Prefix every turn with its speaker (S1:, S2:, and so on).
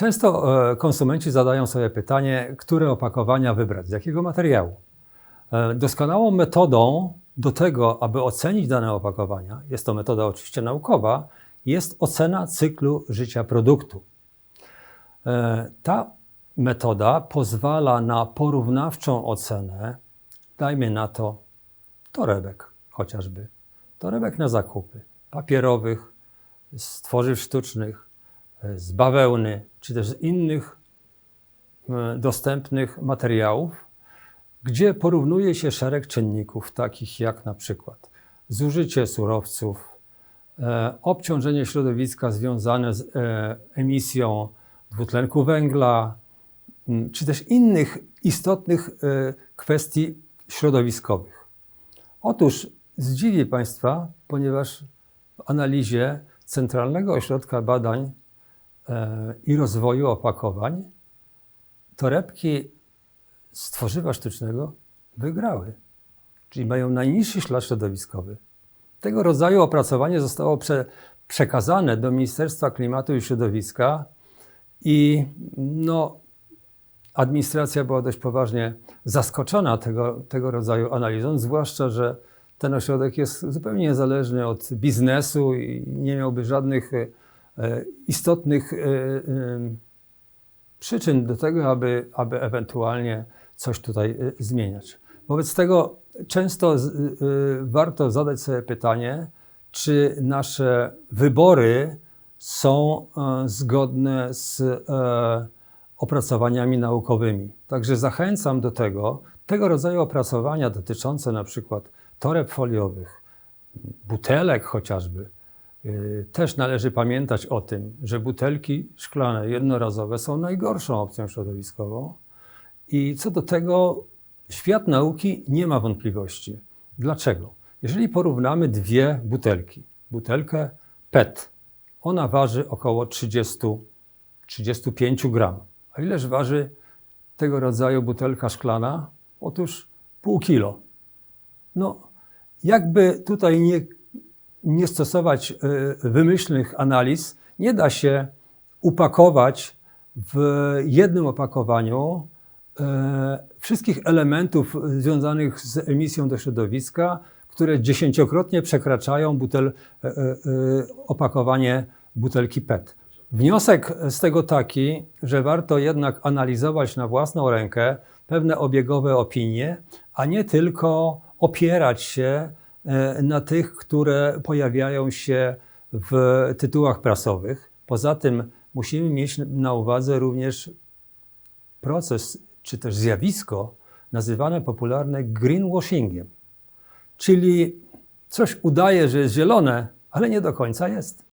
S1: Często e, konsumenci zadają sobie pytanie, które opakowania wybrać, z jakiego materiału. E, Doskonałą metodą do tego, aby ocenić dane opakowania, jest to metoda oczywiście naukowa, jest ocena cyklu życia produktu. E, Ta metoda pozwala na porównawczą ocenę, dajmy na to, torebek chociażby. Torebek na zakupy papierowych, z tworzyw sztucznych, z bawełny, czy też z innych e, dostępnych materiałów, gdzie porównuje się szereg czynników, takich jak na przykład zużycie surowców, e, obciążenie środowiska związane z e, emisją dwutlenku węgla, czy też innych istotnych kwestii środowiskowych. Otóż zdziwi Państwa, ponieważ w analizie Centralnego Ośrodka Badań i Rozwoju Opakowań torebki z tworzywa sztucznego wygrały, czyli mają najniższy ślad środowiskowy. Tego rodzaju opracowanie zostało prze, przekazane do Ministerstwa Klimatu i Środowiska i no, administracja była dość poważnie zaskoczona tego, tego rodzaju analizą, zwłaszcza, że ten ośrodek jest zupełnie niezależny od biznesu i nie miałby żadnych e, e, istotnych e, e, przyczyn do tego, aby, aby ewentualnie coś tutaj e, zmieniać. Wobec tego często e, warto zadać sobie pytanie, czy nasze wybory są e, zgodne z e, opracowaniami naukowymi. Także zachęcam do tego, tego rodzaju opracowania dotyczące na przykład toreb foliowych, butelek chociażby. Yy, Też należy pamiętać o tym, że butelki szklane jednorazowe są najgorszą opcją środowiskową i co do tego świat nauki nie ma wątpliwości. Dlaczego? Jeżeli porównamy dwie butelki, butelkę PET, ona waży około 30-35 gram. A ileż waży tego rodzaju butelka szklana? Otóż pół kilo. No, jakby tutaj nie, nie stosować e, wymyślnych analiz, nie da się upakować w jednym opakowaniu e, wszystkich elementów związanych z emisją do środowiska, które dziesięciokrotnie przekraczają butel, e, opakowanie butelki PET. Wniosek z tego taki, że warto jednak analizować na własną rękę pewne obiegowe opinie, a nie tylko opierać się na tych, które pojawiają się w tytułach prasowych. Poza tym musimy mieć na uwadze również proces czy też zjawisko nazywane popularne greenwashingiem. Czyli coś udaje, że jest zielone, ale nie do końca jest.